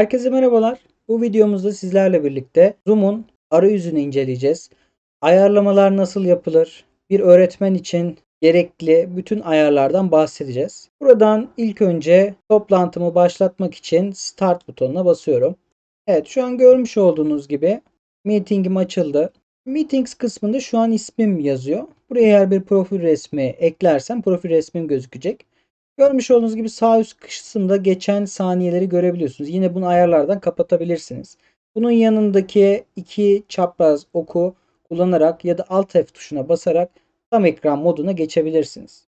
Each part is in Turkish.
Herkese merhabalar. Bu videomuzda sizlerle birlikte Zoom'un arayüzünü inceleyeceğiz. Ayarlamalar nasıl yapılır? Bir öğretmen için gerekli bütün ayarlardan bahsedeceğiz. Buradan ilk önce toplantımı başlatmak için Start butonuna basıyorum. Evet şu an görmüş olduğunuz gibi meetingim açıldı. Meetings kısmında şu an ismim yazıyor. Buraya eğer bir profil resmi eklersem profil resmim gözükecek. Görmüş olduğunuz gibi sağ üst kısımda geçen saniyeleri görebiliyorsunuz. Yine bunu ayarlardan kapatabilirsiniz. Bunun yanındaki iki çapraz oku kullanarak ya da Alt F tuşuna basarak tam ekran moduna geçebilirsiniz.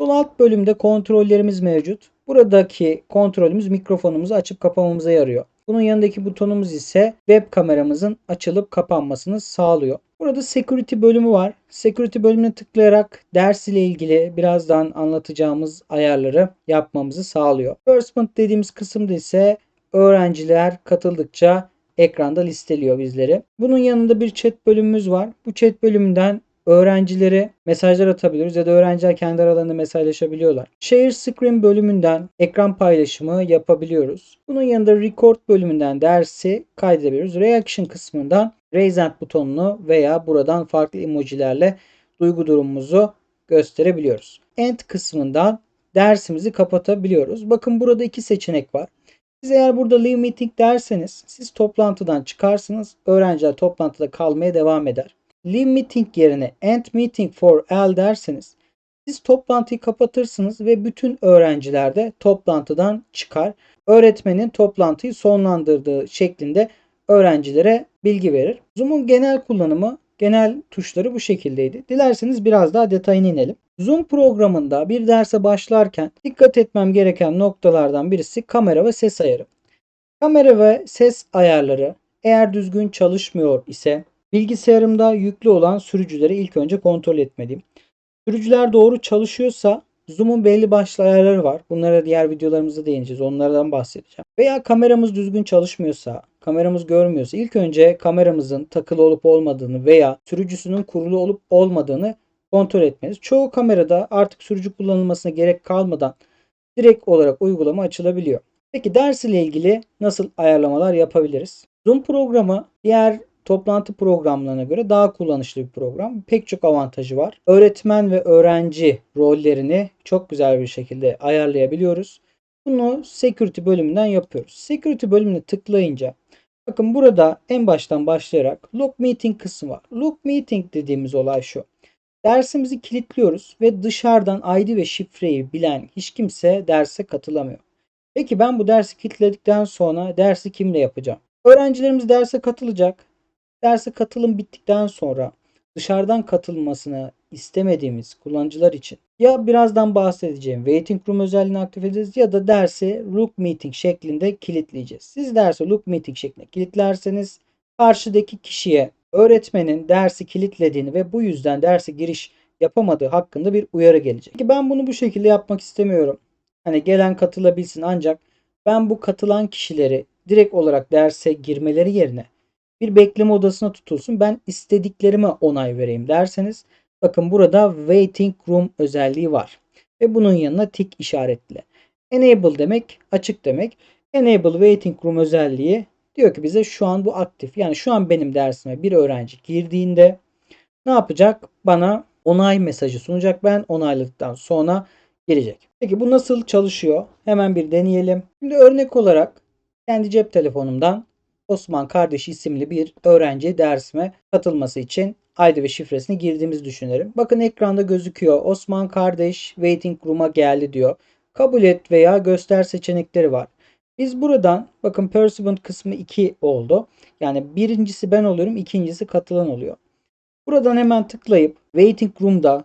Sol alt bölümde kontrollerimiz mevcut. Buradaki kontrolümüz mikrofonumuzu açıp kapamamıza yarıyor. Bunun yanındaki butonumuz ise web kameramızın açılıp kapanmasını sağlıyor. Burada security bölümü var. Security bölümüne tıklayarak ders ile ilgili birazdan anlatacağımız ayarları yapmamızı sağlıyor. Month dediğimiz kısımda ise öğrenciler katıldıkça ekranda listeliyor bizleri. Bunun yanında bir chat bölümümüz var. Bu chat bölümünden öğrencilere mesajlar atabiliyoruz ya da öğrenciler kendi aralarında mesajlaşabiliyorlar. Share Screen bölümünden ekran paylaşımı yapabiliyoruz. Bunun yanında Record bölümünden dersi kaydedebiliyoruz. Reaction kısmından Raise Hand butonunu veya buradan farklı emojilerle duygu durumumuzu gösterebiliyoruz. End kısmından dersimizi kapatabiliyoruz. Bakın burada iki seçenek var. Siz eğer burada leave meeting derseniz siz toplantıdan çıkarsınız. Öğrenciler toplantıda kalmaya devam eder. Leave meeting yerine end meeting for all derseniz siz toplantıyı kapatırsınız ve bütün öğrenciler de toplantıdan çıkar. Öğretmenin toplantıyı sonlandırdığı şeklinde öğrencilere bilgi verir. Zoom'un genel kullanımı, genel tuşları bu şekildeydi. Dilerseniz biraz daha detayına inelim. Zoom programında bir derse başlarken dikkat etmem gereken noktalardan birisi kamera ve ses ayarı. Kamera ve ses ayarları eğer düzgün çalışmıyor ise bilgisayarımda yüklü olan sürücüleri ilk önce kontrol etmeliyim. Sürücüler doğru çalışıyorsa Zoom'un belli başlı ayarları var. Bunlara diğer videolarımızda değineceğiz. Onlardan bahsedeceğim. Veya kameramız düzgün çalışmıyorsa, kameramız görmüyorsa ilk önce kameramızın takılı olup olmadığını veya sürücüsünün kurulu olup olmadığını kontrol etmeliyiz. Çoğu kamerada artık sürücü kullanılmasına gerek kalmadan direkt olarak uygulama açılabiliyor. Peki ders ile ilgili nasıl ayarlamalar yapabiliriz? Zoom programı diğer toplantı programlarına göre daha kullanışlı bir program. Pek çok avantajı var. Öğretmen ve öğrenci rollerini çok güzel bir şekilde ayarlayabiliyoruz. Bunu security bölümünden yapıyoruz. Security bölümüne tıklayınca bakın burada en baştan başlayarak log meeting kısmı var. Log meeting dediğimiz olay şu. Dersimizi kilitliyoruz ve dışarıdan ID ve şifreyi bilen hiç kimse derse katılamıyor. Peki ben bu dersi kilitledikten sonra dersi kimle yapacağım? Öğrencilerimiz derse katılacak. Derse katılım bittikten sonra dışarıdan katılmasını istemediğimiz kullanıcılar için ya birazdan bahsedeceğim waiting room özelliğini aktif edeceğiz ya da dersi look meeting şeklinde kilitleyeceğiz. Siz dersi look meeting şeklinde kilitlerseniz karşıdaki kişiye öğretmenin dersi kilitlediğini ve bu yüzden derse giriş yapamadığı hakkında bir uyarı gelecek. Peki ben bunu bu şekilde yapmak istemiyorum. Hani gelen katılabilsin ancak ben bu katılan kişileri direkt olarak derse girmeleri yerine bir bekleme odasına tutulsun. Ben istediklerime onay vereyim derseniz bakın burada waiting room özelliği var. Ve bunun yanına tik işaretli. Enable demek açık demek. Enable waiting room özelliği diyor ki bize şu an bu aktif. Yani şu an benim dersime bir öğrenci girdiğinde ne yapacak? Bana onay mesajı sunacak. Ben onayladıktan sonra gelecek. Peki bu nasıl çalışıyor? Hemen bir deneyelim. Şimdi örnek olarak kendi cep telefonumdan Osman kardeş isimli bir öğrenci dersime katılması için ID ve şifresini girdiğimizi düşünelim. Bakın ekranda gözüküyor. Osman kardeş waiting room'a geldi diyor. Kabul et veya göster seçenekleri var. Biz buradan bakın participant kısmı 2 oldu. Yani birincisi ben oluyorum, ikincisi katılan oluyor. Buradan hemen tıklayıp waiting room'da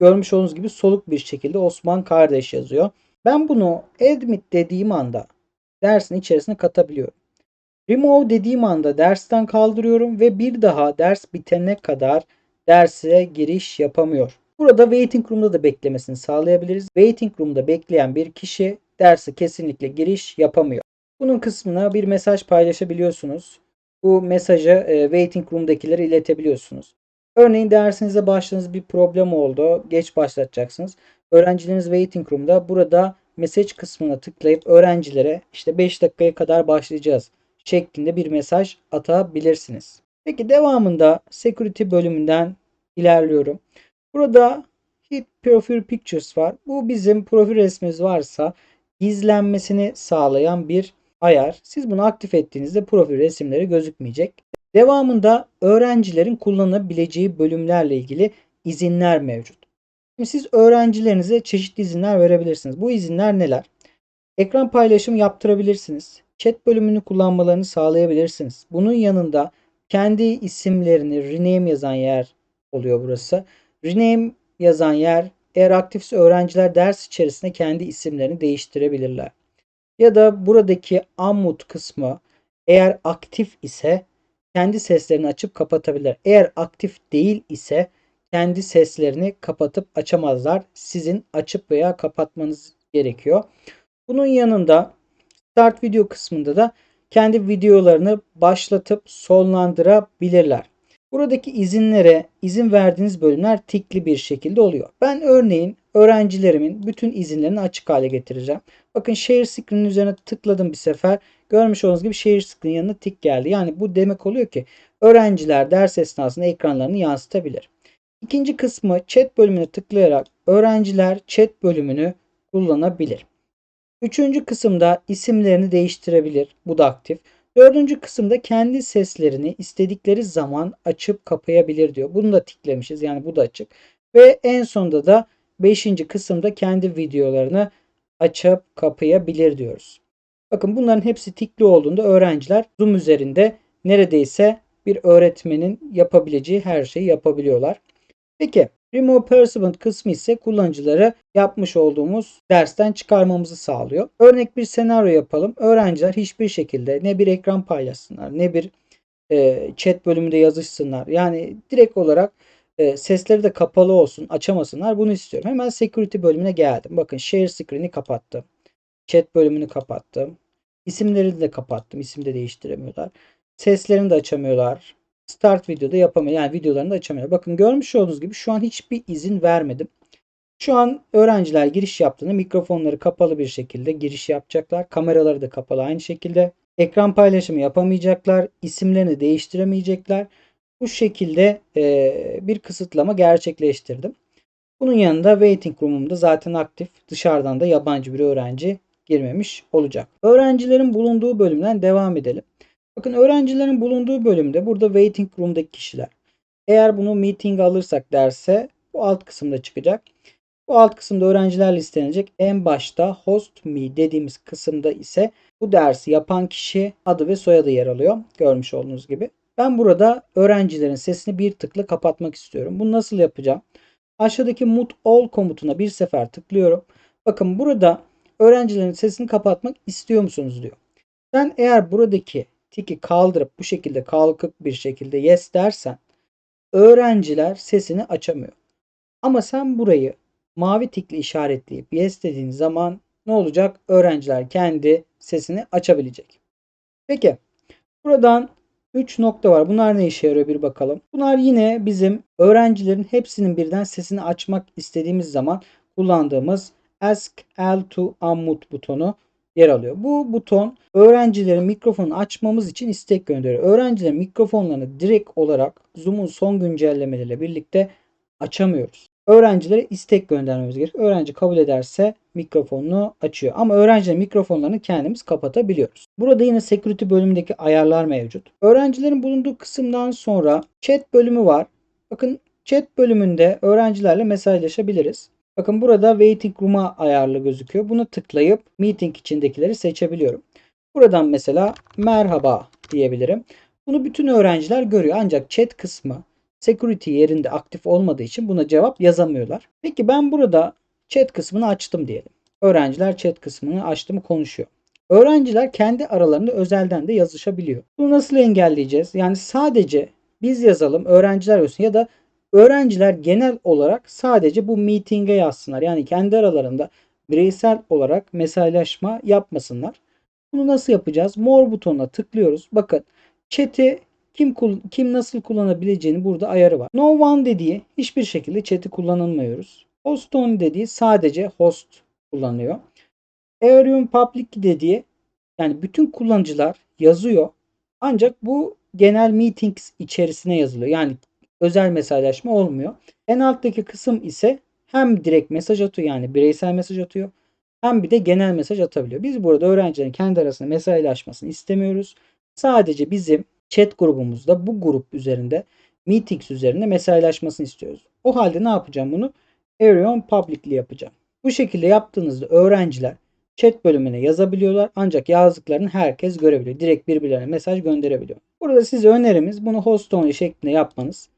görmüş olduğunuz gibi soluk bir şekilde Osman kardeş yazıyor. Ben bunu admit dediğim anda dersin içerisine katabiliyorum. Remove dediğim anda dersten kaldırıyorum ve bir daha ders bitene kadar derse giriş yapamıyor. Burada waiting room'da da beklemesini sağlayabiliriz. Waiting room'da bekleyen bir kişi derse kesinlikle giriş yapamıyor. Bunun kısmına bir mesaj paylaşabiliyorsunuz. Bu mesajı e, waiting room'dakilere iletebiliyorsunuz. Örneğin dersinize başladığınız bir problem oldu. Geç başlatacaksınız. Öğrencileriniz waiting room'da burada mesaj kısmına tıklayıp öğrencilere işte 5 dakikaya kadar başlayacağız şeklinde bir mesaj atabilirsiniz. Peki devamında security bölümünden ilerliyorum. Burada hit profile pictures var. Bu bizim profil resmimiz varsa gizlenmesini sağlayan bir ayar. Siz bunu aktif ettiğinizde profil resimleri gözükmeyecek. Devamında öğrencilerin kullanabileceği bölümlerle ilgili izinler mevcut. Şimdi siz öğrencilerinize çeşitli izinler verebilirsiniz. Bu izinler neler? Ekran paylaşımı yaptırabilirsiniz. Chat bölümünü kullanmalarını sağlayabilirsiniz. Bunun yanında kendi isimlerini rename yazan yer oluyor burası. Rename yazan yer eğer aktifse öğrenciler ders içerisinde kendi isimlerini değiştirebilirler. Ya da buradaki unmute kısmı eğer aktif ise kendi seslerini açıp kapatabilir. Eğer aktif değil ise kendi seslerini kapatıp açamazlar. Sizin açıp veya kapatmanız gerekiyor. Bunun yanında Start video kısmında da kendi videolarını başlatıp sonlandırabilirler. Buradaki izinlere izin verdiğiniz bölümler tikli bir şekilde oluyor. Ben örneğin öğrencilerimin bütün izinlerini açık hale getireceğim. Bakın share screen'in üzerine tıkladım bir sefer. Görmüş olduğunuz gibi share screen yanına tik geldi. Yani bu demek oluyor ki öğrenciler ders esnasında ekranlarını yansıtabilir. İkinci kısmı chat bölümüne tıklayarak öğrenciler chat bölümünü kullanabilir. Üçüncü kısımda isimlerini değiştirebilir. Bu da aktif. Dördüncü kısımda kendi seslerini istedikleri zaman açıp kapayabilir diyor. Bunu da tiklemişiz. Yani bu da açık. Ve en sonunda da beşinci kısımda kendi videolarını açıp kapayabilir diyoruz. Bakın bunların hepsi tikli olduğunda öğrenciler Zoom üzerinde neredeyse bir öğretmenin yapabileceği her şeyi yapabiliyorlar. Peki Remove Participant kısmı ise kullanıcıları yapmış olduğumuz dersten çıkarmamızı sağlıyor. Örnek bir senaryo yapalım. Öğrenciler hiçbir şekilde ne bir ekran paylaşsınlar ne bir e, chat bölümünde yazışsınlar. Yani direkt olarak e, sesleri de kapalı olsun açamasınlar. Bunu istiyorum. Hemen security bölümüne geldim. Bakın share screen'i kapattım. Chat bölümünü kapattım. İsimleri de kapattım. İsim de değiştiremiyorlar. Seslerini de açamıyorlar. Start videoda yapamıyor. Yani videolarını da açamıyor. Bakın görmüş olduğunuz gibi şu an hiçbir izin vermedim. Şu an öğrenciler giriş yaptığında mikrofonları kapalı bir şekilde giriş yapacaklar. Kameraları da kapalı aynı şekilde. Ekran paylaşımı yapamayacaklar. isimlerini değiştiremeyecekler. Bu şekilde e, bir kısıtlama gerçekleştirdim. Bunun yanında waiting room'umda zaten aktif. Dışarıdan da yabancı bir öğrenci girmemiş olacak. Öğrencilerin bulunduğu bölümden devam edelim. Bakın öğrencilerin bulunduğu bölümde burada waiting room'daki kişiler. Eğer bunu meeting alırsak derse bu alt kısımda çıkacak. Bu alt kısımda öğrenciler listelenecek. En başta host me dediğimiz kısımda ise bu dersi yapan kişi adı ve soyadı yer alıyor. Görmüş olduğunuz gibi. Ben burada öğrencilerin sesini bir tıkla kapatmak istiyorum. Bunu nasıl yapacağım? Aşağıdaki mute all komutuna bir sefer tıklıyorum. Bakın burada öğrencilerin sesini kapatmak istiyor musunuz diyor. Ben eğer buradaki tiki kaldırıp bu şekilde kalkık bir şekilde yes dersen öğrenciler sesini açamıyor. Ama sen burayı mavi tikli işaretleyip yes dediğin zaman ne olacak? Öğrenciler kendi sesini açabilecek. Peki buradan 3 nokta var. Bunlar ne işe yarıyor bir bakalım. Bunlar yine bizim öğrencilerin hepsinin birden sesini açmak istediğimiz zaman kullandığımız Ask L to Unmute butonu yer alıyor. Bu buton öğrencilerin mikrofonu açmamız için istek gönderiyor. Öğrencilerin mikrofonlarını direkt olarak Zoom'un son güncellemeleriyle birlikte açamıyoruz. Öğrencilere istek göndermemiz gerekiyor. Öğrenci kabul ederse mikrofonunu açıyor. Ama öğrencilerin mikrofonlarını kendimiz kapatabiliyoruz. Burada yine security bölümündeki ayarlar mevcut. Öğrencilerin bulunduğu kısımdan sonra chat bölümü var. Bakın chat bölümünde öğrencilerle mesajlaşabiliriz. Bakın burada waiting room'a ayarlı gözüküyor. Bunu tıklayıp meeting içindekileri seçebiliyorum. Buradan mesela merhaba diyebilirim. Bunu bütün öğrenciler görüyor ancak chat kısmı security yerinde aktif olmadığı için buna cevap yazamıyorlar. Peki ben burada chat kısmını açtım diyelim. Öğrenciler chat kısmını açtı mı konuşuyor. Öğrenciler kendi aralarında özelden de yazışabiliyor. Bunu nasıl engelleyeceğiz? Yani sadece biz yazalım, öğrenciler yazsın ya da öğrenciler genel olarak sadece bu meeting'e yazsınlar. Yani kendi aralarında bireysel olarak mesajlaşma yapmasınlar. Bunu nasıl yapacağız? More butonuna tıklıyoruz. Bakın chat'i kim kim nasıl kullanabileceğini burada ayarı var. No one dediği hiçbir şekilde chat'i kullanılmıyoruz. Host on dediği sadece host kullanıyor. Ethereum Public dediği yani bütün kullanıcılar yazıyor. Ancak bu genel meetings içerisine yazılıyor. Yani özel mesajlaşma olmuyor. En alttaki kısım ise hem direkt mesaj atıyor yani bireysel mesaj atıyor hem bir de genel mesaj atabiliyor. Biz burada öğrencilerin kendi arasında mesajlaşmasını istemiyoruz. Sadece bizim chat grubumuzda bu grup üzerinde meetings üzerinde mesajlaşmasını istiyoruz. O halde ne yapacağım bunu? Ethereum Publicly yapacağım. Bu şekilde yaptığınızda öğrenciler chat bölümüne yazabiliyorlar ancak yazdıklarını herkes görebiliyor. Direkt birbirlerine mesaj gönderebiliyor. Burada size önerimiz bunu host only şeklinde yapmanız.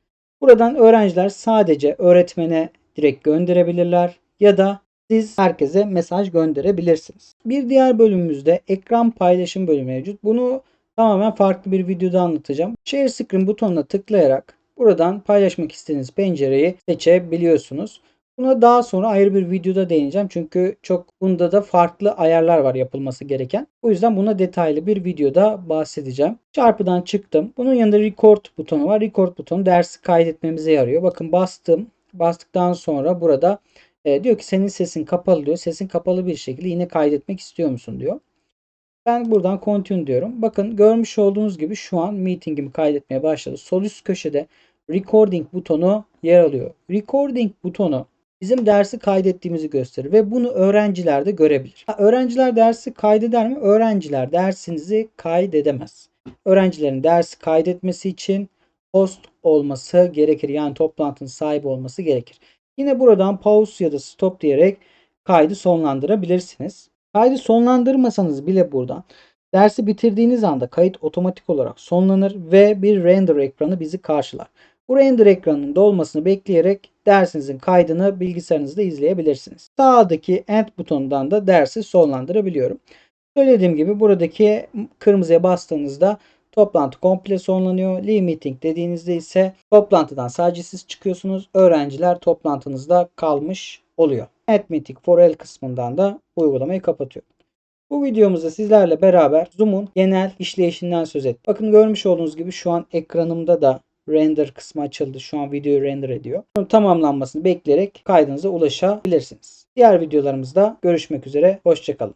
Buradan öğrenciler sadece öğretmene direkt gönderebilirler ya da siz herkese mesaj gönderebilirsiniz. Bir diğer bölümümüzde ekran paylaşım bölümü mevcut. Bunu tamamen farklı bir videoda anlatacağım. Share Screen butonuna tıklayarak buradan paylaşmak istediğiniz pencereyi seçebiliyorsunuz. Buna daha sonra ayrı bir videoda değineceğim. Çünkü çok bunda da farklı ayarlar var yapılması gereken. O yüzden buna detaylı bir videoda bahsedeceğim. Çarpıdan çıktım. Bunun yanında record butonu var. Record butonu dersi kaydetmemize yarıyor. Bakın bastım. Bastıktan sonra burada e, diyor ki senin sesin kapalı diyor. Sesin kapalı bir şekilde yine kaydetmek istiyor musun diyor. Ben buradan continue diyorum. Bakın görmüş olduğunuz gibi şu an meetingimi kaydetmeye başladı. Sol üst köşede recording butonu yer alıyor. Recording butonu bizim dersi kaydettiğimizi gösterir ve bunu öğrenciler de görebilir. Öğrenciler dersi kaydeder mi? Öğrenciler dersinizi kaydedemez. Öğrencilerin dersi kaydetmesi için host olması gerekir. Yani toplantının sahibi olması gerekir. Yine buradan pause ya da stop diyerek kaydı sonlandırabilirsiniz. Kaydı sonlandırmasanız bile buradan dersi bitirdiğiniz anda kayıt otomatik olarak sonlanır ve bir render ekranı bizi karşılar. Bu render ekranının dolmasını bekleyerek dersinizin kaydını bilgisayarınızda izleyebilirsiniz. Sağdaki end butonundan da dersi sonlandırabiliyorum. Söylediğim gibi buradaki kırmızıya bastığınızda toplantı komple sonlanıyor. Leave meeting dediğinizde ise toplantıdan sadece siz çıkıyorsunuz. Öğrenciler toplantınızda kalmış oluyor. End meeting for all kısmından da uygulamayı kapatıyor. Bu videomuzda sizlerle beraber Zoom'un genel işleyişinden söz ettik. Bakın görmüş olduğunuz gibi şu an ekranımda da render kısmı açıldı. Şu an videoyu render ediyor. Bunun tamamlanmasını bekleyerek kaydınıza ulaşabilirsiniz. Diğer videolarımızda görüşmek üzere. Hoşçakalın.